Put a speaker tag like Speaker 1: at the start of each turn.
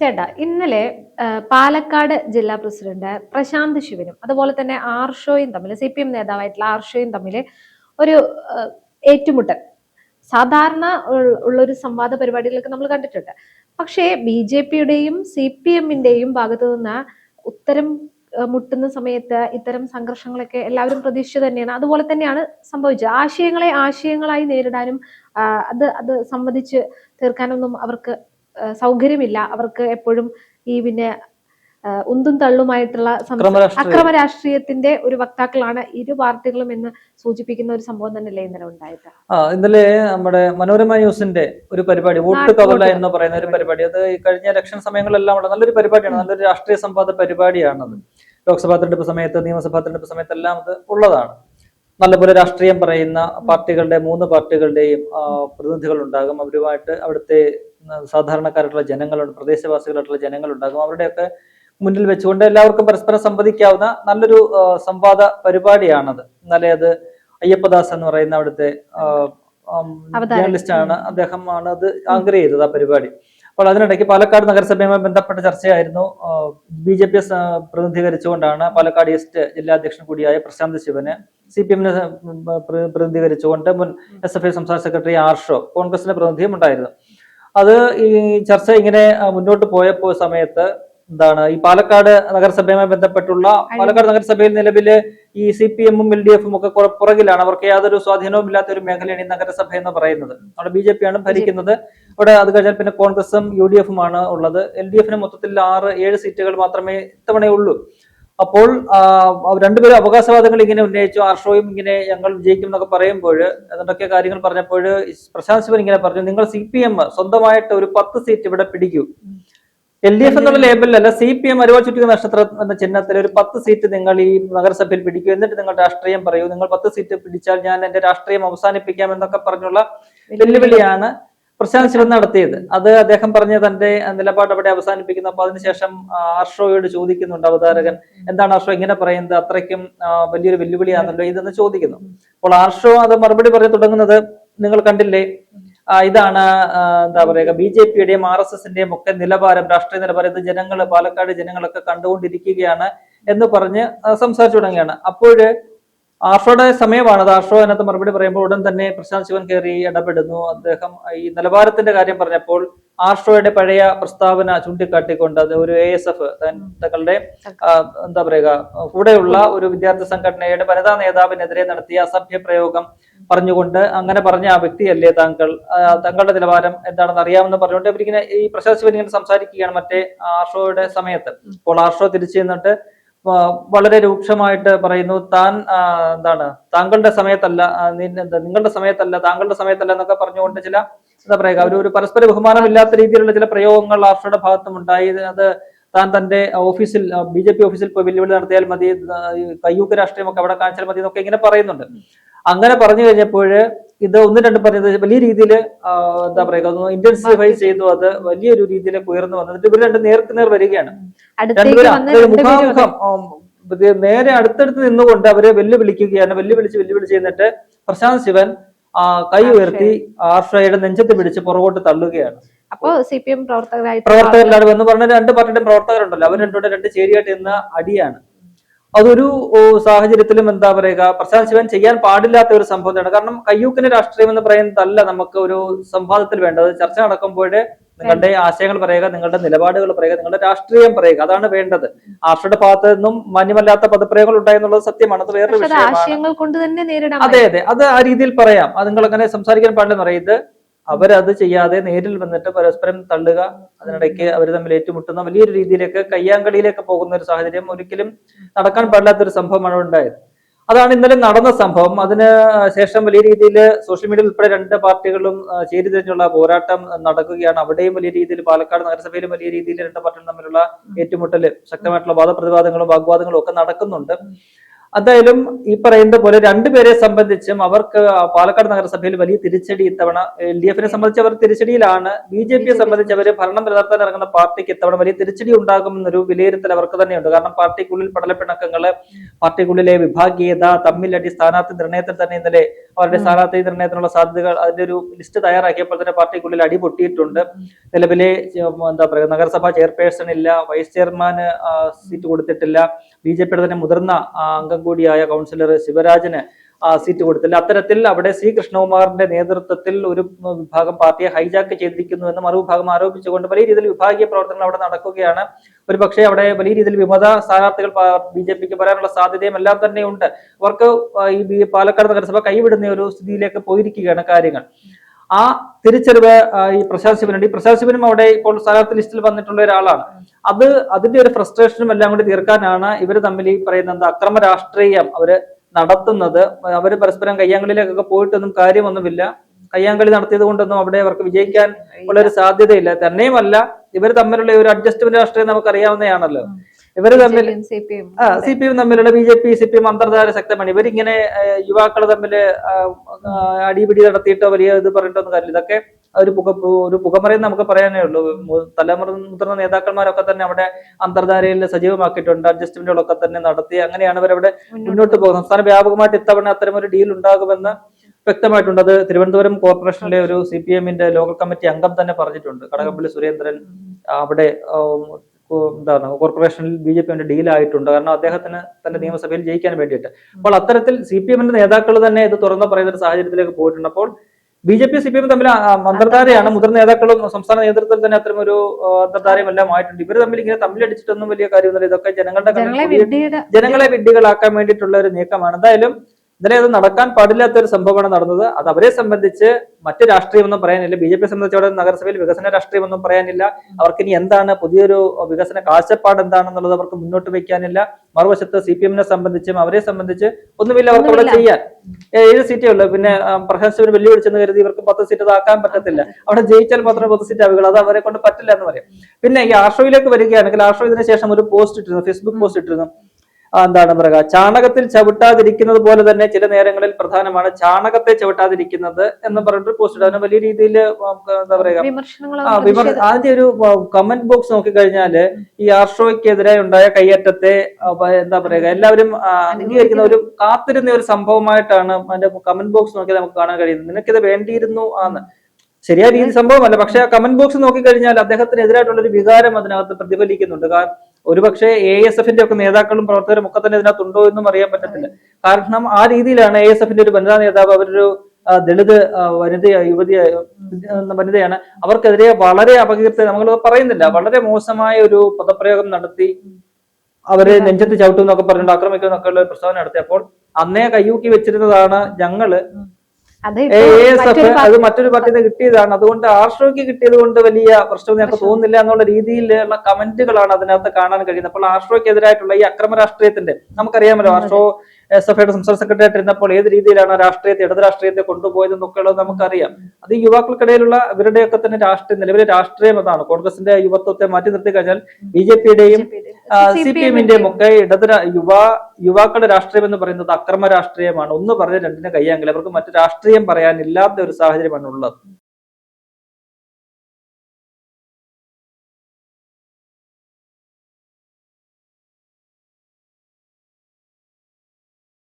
Speaker 1: ചേട്ടാ ഇന്നലെ പാലക്കാട് ജില്ലാ പ്രസിഡന്റ് പ്രശാന്ത് ശിവനും അതുപോലെ തന്നെ ആർഷോയും തമ്മിൽ സി പി എം നേതാവായിട്ടുള്ള ആർഷോയും തമ്മിൽ ഒരു ഏറ്റുമുട്ടൽ സാധാരണ ഉള്ള ഒരു സംവാദ പരിപാടികളൊക്കെ നമ്മൾ കണ്ടിട്ടുണ്ട്. പക്ഷേ ബി ജെ പിയുടെയും സി പി എമ്മിന്റെയും ഭാഗത്തു നിന്ന് ഉത്തരം മുട്ടുന്ന സമയത്ത് ഇത്തരം സംഘർഷങ്ങളൊക്കെ എല്ലാവരും പ്രതീക്ഷിച്ചു തന്നെയാണ്. അതുപോലെ തന്നെയാണ് സംഭവിച്ചത്. ആശയങ്ങളെ ആശയങ്ങളായി നേരിടാനും അത് അത് സംബന്ധിച്ച് തീർക്കാനൊന്നും അവർക്ക് സൗകര്യമില്ല. അവർക്ക് എപ്പോഴും ഈ പിന്നെ ഉന്തും തള്ളുമായിട്ടുള്ള അക്രമ രാഷ്ട്രീയത്തിന്റെ ഒരു വക്താക്കളാണ് ഇരു പാർട്ടികളും എന്ന് സൂചിപ്പിക്കുന്ന ഒരു സംഭവം തന്നെയല്ലേ ഇന്നലെ ഉണ്ടായത്?
Speaker 2: ആ ഇന്നലെ നമ്മുടെ മനോരമ ന്യൂസിന്റെ ഒരു പരിപാടി വോട്ട് കവല എന്ന് പറയുന്ന ഒരു പരിപാടി. അത് ഈ കഴിഞ്ഞ ഇലക്ഷൻ സമയങ്ങളെല്ലാം ഉള്ള നല്ലൊരു പരിപാടിയാണ് നല്ലൊരു രാഷ്ട്രീയ സംവാദ പരിപാടിയാണത്. ലോക്സഭാ തെരഞ്ഞെടുപ്പ് സമയത്ത് നിയമസഭാ തെരഞ്ഞെടുപ്പ് സമയത്ത് എല്ലാം അത് ഉള്ളതാണ്. നല്ലപോലെ രാഷ്ട്രീയം പറയുന്ന പാർട്ടികളുടെ മൂന്ന് പാർട്ടികളുടെയും പ്രതിനിധികൾ ഉണ്ടാകും അവരുമായിട്ട് അവിടുത്തെ സാധാരണക്കാരായിട്ടുള്ള ജനങ്ങളുണ്ട് പ്രദേശവാസികളായിട്ടുള്ള ജനങ്ങളുണ്ടാകും. അവരുടെയൊക്കെ മുന്നിൽ വെച്ചുകൊണ്ട് എല്ലാവർക്കും പരസ്പരം സംവദിക്കാവുന്ന നല്ലൊരു സംവാദ പരിപാടിയാണത്. എന്നാലെ അത് അയ്യപ്പദാസ് എന്ന് പറയുന്ന അവിടുത്തെ ജേർണലിസ്റ്റ് ആണ് അദ്ദേഹം ആണ് അത് ആങ്കർ ചെയ്തത് ആ പരിപാടി. അപ്പോൾ അതിനിടയ്ക്ക് പാലക്കാട് നഗരസഭയുമായി ബന്ധപ്പെട്ട ചർച്ചയായിരുന്നു. ബി ജെ പി പ്രതിനിധീകരിച്ചുകൊണ്ടാണ് പാലക്കാട് ഈസ്റ്റ് ജില്ലാ അധ്യക്ഷൻ കൂടിയായ പ്രശാന്ത് ശിവന് സി പി എമ്മിനെ പ്രതിനിധീകരിച്ചുകൊണ്ട് മുൻ എസ് എഫ് ഐ സംസ്ഥാന സെക്രട്ടറി ആർഷോ കോൺഗ്രസിന്റെ പ്രതിനിധിയും ഉണ്ടായിരുന്നു. അത് ഈ ചർച്ച ഇങ്ങനെ മുന്നോട്ട് പോയപ്പോ സമയത്ത് എന്താണ് ഈ പാലക്കാട് നഗരസഭയുമായി ബന്ധപ്പെട്ടുള്ള പാലക്കാട് നഗരസഭയിൽ നിലവിൽ ഈ സി പി എമ്മും എൽ ഡി എഫും ഒക്കെ പുറകിലാണ്. അവർക്ക് യാതൊരു സ്വാധീനവും ഇല്ലാത്ത ഒരു മേഖലയാണ് ഈ നഗരസഭ എന്ന് പറയുന്നത്. അവിടെ ബി ജെ പി. ആണ് ഭരിക്കുന്നത്. അവിടെ അത് കഴിഞ്ഞാൽ പിന്നെ കോൺഗ്രസും യു ഡി എഫും ആണ് ഉള്ളത്. എൽ ഡി എഫിന് മൊത്തത്തിൽ ആറ് ഏഴ് സീറ്റുകൾ മാത്രമേ ഇത്തവണയുള്ളൂ. അപ്പോൾ രണ്ടുപേരും അവകാശവാദങ്ങൾ ഇങ്ങനെ ഉന്നയിച്ചു ആർഷോയും ഇങ്ങനെ ഞങ്ങൾ വിജയിക്കും എന്നൊക്കെ പറയുമ്പോൾ എന്തൊക്കെ കാര്യങ്ങൾ പറഞ്ഞപ്പോൾ പ്രശാന്ത് ശിവൻ ഇങ്ങനെ പറഞ്ഞു നിങ്ങൾ സി പി എം സ്വന്തമായിട്ട് ഒരു പത്ത് സീറ്റ് ഇവിടെ പിടിക്കൂ. എൽ ഡി എഫ് എന്നുള്ള ലേബലിലല്ല സി പി എം അരുവാ ചുറ്റിക നക്ഷത്രം എന്ന ചിഹ്നത്തിൽ ഒരു പത്ത് സീറ്റ് നിങ്ങൾ ഈ നഗരസഭയിൽ പിടിക്കൂ. എന്നിട്ട് നിങ്ങൾ രാഷ്ട്രീയം പറയൂ. നിങ്ങൾ പത്ത് സീറ്റ് പിടിച്ചാൽ ഞാൻ എന്റെ രാഷ്ട്രീയം അവസാനിപ്പിക്കാം എന്നൊക്കെ പറഞ്ഞുള്ള വെല്ലുവിളിയാണ് പ്രശാന്ത് നടത്തിയത്. അത് അദ്ദേഹം പറഞ്ഞ തന്റെ നിലപാട് അവിടെ അവസാനിപ്പിക്കുന്നു. അപ്പൊ അതിനുശേഷം അർഷോയോട് ചോദിക്കുന്നുണ്ട് അവതാരകൻ എന്താണ് അർഷോ ഇങ്ങനെ പറയുന്നത്? അത്രയ്ക്കും വലിയൊരു വെല്ലുവിളിയാണല്ലോ ഇതെന്ന് ചോദിക്കുന്നു. അപ്പോൾ ആർഷോ അത് മറുപടി പറഞ്ഞു തുടങ്ങുന്നത് നിങ്ങൾ കണ്ടില്ലേ? ഇതാണ് എന്താ പറയുക ബി ജെ പിയുടെയും ആർ എസ് എസിന്റെയും ഒക്കെ നിലവാരം രാഷ്ട്രീയ നിലവാരം. ഇത് ജനങ്ങൾ പാലക്കാട് ജനങ്ങളൊക്കെ കണ്ടുകൊണ്ടിരിക്കുകയാണ് എന്ന് പറഞ്ഞ് സംസാരിച്ചു തുടങ്ങിയാണ് അപ്പോഴ് ആർഷോയുടെ സമയമാണ്. അത് ആർഷോ അതിനകത്ത് മറുപടി പറയുമ്പോൾ ഉടൻ തന്നെ പ്രശാന്ത് ശിവൻ കയറി ഇടപെടുന്നു. അദ്ദേഹം ഈ നിലവാരത്തിന്റെ കാര്യം പറഞ്ഞപ്പോൾ ആർഷോയുടെ പഴയ പ്രസ്താവന ചൂണ്ടിക്കാട്ടിക്കൊണ്ട് അത് ഒരു എ എസ് എഫ് തങ്ങളുടെ എന്താ പറയുക കൂടെയുള്ള ഒരു വിദ്യാർത്ഥി സംഘടനയുടെ വനിതാ നേതാവിനെതിരെ നടത്തിയ അസഭ്യ പ്രയോഗം പറഞ്ഞുകൊണ്ട് അങ്ങനെ പറഞ്ഞ ആ വ്യക്തിയല്ലേ താങ്കൾ? തങ്ങളുടെ താങ്കളുടെ നിലവാരം എന്താണെന്ന് അറിയാമെന്ന് പറഞ്ഞുകൊണ്ട് ഇവരിങ്ങനെ ഈ പ്രശാന്ത് ശിവൻ ഇങ്ങനെ സംസാരിക്കുകയാണ് മറ്റേ ആർഷോയുടെ സമയത്ത്. അപ്പോൾ ആർഷോ തിരിച്ചു ചെന്നിട്ട് വളരെ രൂക്ഷമായിട്ട് പറയുന്നു താൻ എന്താണ് താങ്കളുടെ സമയത്തല്ല നിങ്ങളുടെ സമയത്തല്ല താങ്കളുടെ സമയത്തല്ല എന്നൊക്കെ പറഞ്ഞുകൊണ്ട് ചില എന്താ പറയുക ഒരു ഒരു പരസ്പര ബഹുമാനമില്ലാത്ത രീതിയിലുള്ള ചില പ്രയോഗങ്ങൾ ആഫ്റ്ററുടെ ഭാഗത്തും ഉണ്ടായി. അത് താൻ തന്റെ ഓഫീസിൽ ബി ജെ പി ഓഫീസിൽ പോയി വെല്ലുവിളി നടത്തിയാൽ മതി കയ്യൂക്ക് രാഷ്ട്രീയമൊക്കെ അവിടെ കാണിച്ചാൽ മതി എന്നൊക്കെ ഇങ്ങനെ പറയുന്നുണ്ട്. അങ്ങനെ പറഞ്ഞു കഴിഞ്ഞപ്പോൾ ഇത് ഒന്ന് രണ്ട് പറഞ്ഞത് വലിയ രീതിയിൽ എന്താ പറയുക ഇന്റൻസിഫൈ ചെയ്തു അത് വലിയൊരു രീതിയിൽ ഉയർന്നു വന്നിട്ട് ഇവർ രണ്ട് നേർക്ക് നേർ വരികയാണ്. മുഖാമുഖം നേരെ അടുത്തടുത്ത് നിന്നുകൊണ്ട് അവരെ വെല്ലുവിളിക്കുകയാണ്. വെല്ലുവിളിച്ച് വെല്ലുവിളിച്ച് എന്നിട്ട് പ്രശാന്ത് ശിവൻ കൈ ഉയർത്തി ആർഷയുടെ നെഞ്ചത്ത് പിടിച്ച് പുറകോട്ട് തള്ളുകയാണ്.
Speaker 1: അപ്പോ സി പി എം പ്രവർത്തകരായി
Speaker 2: പ്രവർത്തകരിലാണ് എന്ന് പറഞ്ഞ രണ്ട് പാർട്ടിയുടെ പ്രവർത്തകരുണ്ടല്ലോ. അവർ രണ്ടുകൂടെ രണ്ട് ചേരിയായിട്ട് ഇന്ന് അടിയാണ്. അതൊരു സാഹചര്യത്തിലും എന്താ പറയുക പ്രശാന്ത് ശിവൻ ചെയ്യാൻ പാടില്ലാത്ത ഒരു സംഭവം തന്നെയാണ്. കാരണം കയ്യൂക്കിന് രാഷ്ട്രീയം എന്ന് പറയുന്നതല്ല നമുക്ക് ഒരു സംവാദത്തിൽ വേണ്ടത്. ചർച്ച നടക്കുമ്പോഴേ നിങ്ങളുടെ ആശയങ്ങൾ പറയുക നിങ്ങളുടെ നിലപാടുകൾ പറയുക നിങ്ങളുടെ രാഷ്ട്രീയം പറയുക അതാണ് വേണ്ടത്. ആർഷയുടെ ഭാഗത്ത് നിന്നും മാന്യമല്ലാത്ത പദപ്രയോഗങ്ങൾ ഉണ്ടായെന്നുള്ളത് സത്യമാണ്. അത് വേറൊരു വിഷയമാണ്. അതെ അതെ. അത് ആ രീതിയിൽ പറയാം. അത് നിങ്ങൾ അങ്ങനെ സംസാരിക്കാൻ പാടില്ലെന്ന് പറയും ഇത് അവരത് ചെയ്യാതെ നേരിൽ വന്നിട്ട് പരസ്പരം തള്ളുക അതിനിടയ്ക്ക് അവർ തമ്മിൽ ഏറ്റുമുട്ടുന്ന വലിയൊരു രീതിയിലേക്ക് കയ്യാങ്കളിയിലേക്ക് പോകുന്ന ഒരു സാഹചര്യം ഒരിക്കലും നടക്കാൻ പാടില്ലാത്ത ഒരു സംഭവമാണ് ഉണ്ടായത്. അതാണ് ഇന്നലെ നടന്ന സംഭവം. അതിന് ശേഷം വലിയ രീതിയിൽ സോഷ്യൽ മീഡിയയിൽ ഉൾപ്പെടെ രണ്ട് പാർട്ടികളും ചേരിതിരിഞ്ഞുള്ള പോരാട്ടം നടക്കുകയാണ്. അവിടെയും വലിയ രീതിയിൽ പാലക്കാട് നഗരസഭയിലും വലിയ രീതിയിൽ രണ്ട് പാർട്ടികളും തമ്മിലുള്ള ഏറ്റുമുട്ടൽ ശക്തമായിട്ടുള്ള വാദപ്രതിവാദങ്ങളും വാഗ്വാദങ്ങളും ഒക്കെ നടക്കുന്നുണ്ട്. എന്തായാലും ഈ പറയുന്ന പോലെ രണ്ടുപേരെ സംബന്ധിച്ചും അവർക്ക് പാലക്കാട് നഗരസഭയിൽ വലിയ തിരിച്ചടി ഇത്തവണ എൽ ഡി എഫിനെ സംബന്ധിച്ച് അവർ തിരിച്ചടിയിലാണ്. ബി ജെ പിയെ സംബന്ധിച്ച് അവർ ഭരണം നിലനിർത്താൻ ഇറങ്ങുന്ന പാർട്ടിക്ക് ഇത്തവണ വലിയ തിരിച്ചടി ഉണ്ടാകുമെന്നൊരു വിലയിരുത്തൽ അവർക്ക് തന്നെയുണ്ട്. കാരണം പാർട്ടിക്കുള്ളിൽ പടലപ്പിണക്കങ്ങൾ പാർട്ടിക്കുള്ളിലെ വിഭാഗീയത തമ്മിലടി സ്ഥാനാർത്ഥി നിർണയത്തിൽ തന്നെ ഇന്നലെ അവരുടെ സ്ഥാനാർത്ഥി നിർണയത്തിനുള്ള സാധ്യതകൾ അതിന്റെ ഒരു ലിസ്റ്റ് തയ്യാറാക്കിയപ്പോൾ തന്നെ പാർട്ടിക്കുള്ളിൽ അടി പൊട്ടിയിട്ടുണ്ട്. നിലവിലെ എന്താ പറയുക നഗരസഭാ ചെയർപേഴ്സൺ ഇല്ല വൈസ് ചെയർമാന് സീറ്റ് കൊടുത്തിട്ടില്ല. ബി ജെ പിയുടെ തന്നെ മുതിർന്ന അംഗം കൂടിയായ കൗൺസിലർ ശിവരാജന് സീറ്റ് കൊടുത്തില്ല. അത്തരത്തിൽ അവിടെ സി കൃഷ്ണകുമാറിന്റെ നേതൃത്വത്തിൽ ഒരു വിഭാഗം പാർട്ടിയെ ഹൈജാക്ക് ചെയ്തിരിക്കുന്നു എന്ന് മറുവിഭാഗം ആരോപിച്ചുകൊണ്ട് വലിയ രീതിയിൽ വിഭാഗീയ പ്രവർത്തനങ്ങൾ അവിടെ നടക്കുകയാണ്. ഒരു പക്ഷേ അവിടെ വലിയ രീതിയിൽ വിമത സ്ഥാനാർത്ഥികൾ ബി ജെ പിക്ക് വരാനുള്ള സാധ്യതയും എല്ലാം തന്നെയുണ്ട്. അവർക്ക് ഈ പാലക്കാട് നഗരസഭ കൈവിടുന്ന ഒരു സ്ഥിതിയിലേക്ക് പോയിരിക്കുകയാണ് കാര്യങ്ങൾ. ആ തിരിച്ചറിവ് ഈ പ്രശാന്ത് ശിവനുണ്ട്. ഈ പ്രശാന്ത് ശിവനും അവിടെ ഇപ്പോൾ സ്ഥാനാർത്ഥി ലിസ്റ്റിൽ വന്നിട്ടുള്ള ഒരാളാണ്. അത് അതിന്റെ ഒരു ഫ്രസ്ട്രേഷനും എല്ലാം കൂടി തീർക്കാനാണ് ഇവർ തമ്മിൽ ഈ പറയുന്ന എന്താ അക്രമ രാഷ്ട്രീയം അവർ നടത്തുന്നത്. അവർ പരസ്പരം കയ്യാങ്കളിയിലേക്കൊക്കെ പോയിട്ടൊന്നും കാര്യമൊന്നുമില്ല. കയ്യാങ്കളി നടത്തിയത് കൊണ്ടൊന്നും അവിടെ അവർക്ക് വിജയിക്കാൻ ഉള്ള ഒരു സാധ്യതയില്ല. തന്നെയുമല്ല ഇവർ തമ്മിലുള്ള ഒരു അഡ്ജസ്റ്റ്മെന്റ് രാഷ്ട്രീയം നമുക്കറിയാവുന്നതാണല്ലോ. ഇവർ തമ്മിൽ ആ സി പി എം തമ്മിലുള്ള B J P C P M അന്തർധാര ശക്തമാണ്. ഇവരിങ്ങനെ യുവാക്കൾ തമ്മിൽ അടിപിടി നടത്തിയിട്ടോ വലിയ ഇത് പറഞ്ഞിട്ടോ ഒന്നും കാര്യമില്ല. ഇതൊക്കെ ഒരു പുക ഒരു പുകമറയെന്ന് നമുക്ക് പറയാനേ ഉള്ളൂ. തലമുറ മുതിർന്ന നേതാക്കന്മാരൊക്കെ തന്നെ അവിടെ അന്തർധാരയിൽ സജീവമാക്കിയിട്ടുണ്ട്. അഡ്ജസ്റ്റ്മെന്റുകളൊക്കെ തന്നെ നടത്തി. അങ്ങനെയാണ് അവരവിടെ മുന്നോട്ട് പോകുന്നത്. സംസ്ഥാന വ്യാപകമായിട്ട് ഇത്തവണ അത്തരം ഒരു ഡീൽ ഉണ്ടാകുമെന്ന് വ്യക്തമായിട്ടുണ്ട്. അത് തിരുവനന്തപുരം കോർപ്പറേഷനിലെ ഒരു സി പി എമ്മിന്റെ ലോക്കൽ കമ്മിറ്റി അംഗം തന്നെ പറഞ്ഞിട്ടുണ്ട്. കടകംപള്ളി സുരേന്ദ്രൻ അവിടെ എന്താണ് കോർപ്പറേഷനിൽ ബി ജെ പിന്റെ ഡീലായിട്ടുണ്ട് കാരണം അദ്ദേഹത്തിന് തന്റെ നിയമസഭയിൽ ജയിക്കാൻ വേണ്ടിയിട്ട്. അപ്പോൾ അത്തരത്തിൽ സി പി എമ്മിന്റെ നേതാക്കൾ തന്നെ ഇത് തുറന്ന് പറയുന്ന ഒരു സാഹചര്യത്തിലേക്ക് പോയിട്ടുണ്ട്. അപ്പോൾ B J P C P M തമ്മിൽ മന്ത്രധാരയാണ്. അന്തർധാരയാണ് മുതിർന്ന നേതാക്കളും സംസ്ഥാന നേതൃത്വത്തിൽ തന്നെ അത്തരം ഒരു അന്തർധാരയും എല്ലാം ആയിട്ടുണ്ട്. ഇവർ തമ്മിൽ ഇങ്ങനെ തമ്മിലടിച്ചിട്ടൊന്നും വലിയ കാര്യമൊന്നുമില്ല. ഇതൊക്കെ ജനങ്ങളുടെ
Speaker 1: ജനങ്ങളെ
Speaker 2: വിഡ്ഢികളാക്കാൻ വേണ്ടിയിട്ടുള്ള ഒരു നീക്കമാണ്. എന്തായാലും ഇന്നലെ അത് നടക്കാൻ പാടില്ലാത്ത ഒരു സംഭവമാണ് നടന്നത്. അത് അവരെ സംബന്ധിച്ച് മറ്റു രാഷ്ട്രീയമൊന്നും പറയാനില്ല. ബി ജെ പി സംബന്ധിച്ച് അവിടെ നഗരസഭയിൽ വികസന രാഷ്ട്രീയമൊന്നും പറയാനില്ല. അവർക്ക് ഇനി എന്താണ് പുതിയൊരു വികസന കാഴ്ചപ്പാട് എന്താണെന്നുള്ളത് അവർക്ക് മുന്നോട്ട് വയ്ക്കാനില്ല. മറുവശത്ത് സി പി എമ്മിനെ സംബന്ധിച്ചും അവരെ സംബന്ധിച്ച് ഒന്നുമില്ല അവർക്ക് അവിടെ ചെയ്യാൻ. ഏഴ് സീറ്റേ ഉള്ളൂ. പിന്നെ ശിവന് വെല്ലുവിളിച്ചെന്ന് കരുതി ഇവർക്ക് പത്ത് സീറ്റ് ഇതാക്കാൻ പറ്റത്തില്ല. അവിടെ ജയിച്ചാൽ മാത്രമേ പത്ത് സീറ്റ് ആവുകയുള്ളൂ. അത് അവരെ കൊണ്ട് പറ്റില്ല എന്ന് പറയും. പിന്നെ ഈ ആഷോയിലേക്ക് വരികയാണെങ്കിൽ ആഷോ ഇതിന് ശേഷം ഒരു പോസ്റ്റ് ഇട്ടിരുന്നു. ഫേസ്ബുക്ക് പോസ്റ്റ് ഇട്ടിരുന്നു. എന്താണ് പറയുക ചാണകത്തിൽ ചവിട്ടാതിരിക്കുന്നത് പോലെ തന്നെ ചില നേരങ്ങളിൽ പ്രധാനമാണ് ചാണകത്തെ ചവിട്ടാതിരിക്കുന്നത് എന്ന് പറഞ്ഞിട്ട് പോസ്റ്റ് ഇടാൻ വലിയ രീതിയിൽ എന്താ പറയുക? ആദ്യം ഒരു കമന്റ് ബോക്സ് നോക്കി നോക്കിക്കഴിഞ്ഞാൽ ഈ ആർഷോയ്ക്കെതിരെ ഉണ്ടായ കയ്യേറ്റത്തെ എന്താ പറയുക എല്ലാവരും അംഗീകരിക്കുന്ന ഒരു കാത്തിരുന്ന ഒരു സംഭവമായിട്ടാണ് അതിന്റെ കമന്റ് ബോക്സ് നോക്കി നമുക്ക് കാണാൻ കഴിയുന്നത്. നിനക്കിത് വേണ്ടിയിരുന്നു ആന്ന്. ശരിയായ രീതി സംഭവമല്ല. പക്ഷെ ആ കമന്റ് ബോക്സ് നോക്കി കഴിഞ്ഞാൽ അദ്ദേഹത്തിന് എതിരായിട്ടുള്ള ഒരു വികാരം അതിനകത്ത് പ്രതിഫലിക്കുന്നുണ്ട്. കാരണം ഒരുപക്ഷെ എ എസ് എഫിന്റെ ഒക്കെ നേതാക്കളും പ്രവർത്തകരും ഒക്കെ തന്നെ ഇതിനകത്തുണ്ടോ എന്നും അറിയാൻ പറ്റത്തില്ല. കാരണം ആ രീതിയിലാണ് എ എസ് എഫിന്റെ ഒരു വനിതാ നേതാവ് അവരൊരു ദളിത് വനിത യുവതി വനിതയാണ്. അവർക്കെതിരെ വളരെ അപകീർത്തി നമ്മൾ പറയുന്നില്ല വളരെ മോശമായ ഒരു പദപ്രയോഗം നടത്തി അവരെ നെഞ്ചത്ത് ചവിട്ടും എന്നൊക്കെ പറഞ്ഞിട്ട് ആക്രമിക്കും എന്നൊക്കെയുള്ള പ്രസ്താവന നടത്തി. അപ്പോൾ അന്നേ കയ്യൂക്കി വെച്ചിരുന്നതാണ് ഞങ്ങൾ.
Speaker 1: അത് മറ്റൊരു
Speaker 2: അത് നിന്ന് കിട്ടിയതാണ്. അതുകൊണ്ട് ആർഷോയ്ക്ക് കിട്ടിയത് കൊണ്ട് വലിയ പ്രശ്നം ഞങ്ങൾക്ക് തോന്നുന്നില്ല എന്നുള്ള രീതിയിലുള്ള കമന്റുകളാണ് അതിനകത്ത് കാണാൻ കഴിയുന്നത്. അപ്പോൾ ആർഷോയ്ക്കെതിരായിട്ടുള്ള ഈ അക്രമ രാഷ്ട്രീയത്തിന്റെ നമുക്കറിയാമല്ലോ ആർഷോ എസ് എഫ് ഐയുടെ സംസ്ഥാന സെക്രട്ടറി ഇരുന്നപ്പോൾ ഏത് രീതിയിലാണ് രാഷ്ട്രീയത്തെ ഇടത് രാഷ്ട്രീയത്തെ കൊണ്ടുപോയത് എന്നൊക്കെയുള്ളത് നമുക്കറിയാം. അത് ഈ യുവാക്കൾക്കിടയിലുള്ള ഇവരുടെയൊക്കെ തന്നെ രാഷ്ട്രീയം നിലവിലെ രാഷ്ട്രീയം അതാണ്. കോൺഗ്രസിന്റെ യുവത്വത്തെ മാറ്റി നിർത്തി കഴിഞ്ഞാൽ ബി ജെ പിയുടെയും സി പി എമ്മിന്റെയും. ഒക്കെ ഇടത് യുവ യുവാ യുവാക്കളുടെ രാഷ്ട്രീയം എന്ന് പറയുന്നത് അക്രമ രാഷ്ട്രീയമാണ്. ഒന്ന് പറഞ്ഞ് രണ്ടിന് കയ്യാങ്കിൽ അവർക്ക് മറ്റു രാഷ്ട്രീയം പറയാനില്ലാത്ത ഒരു സാഹചര്യമാണ് ഉള്ളത്.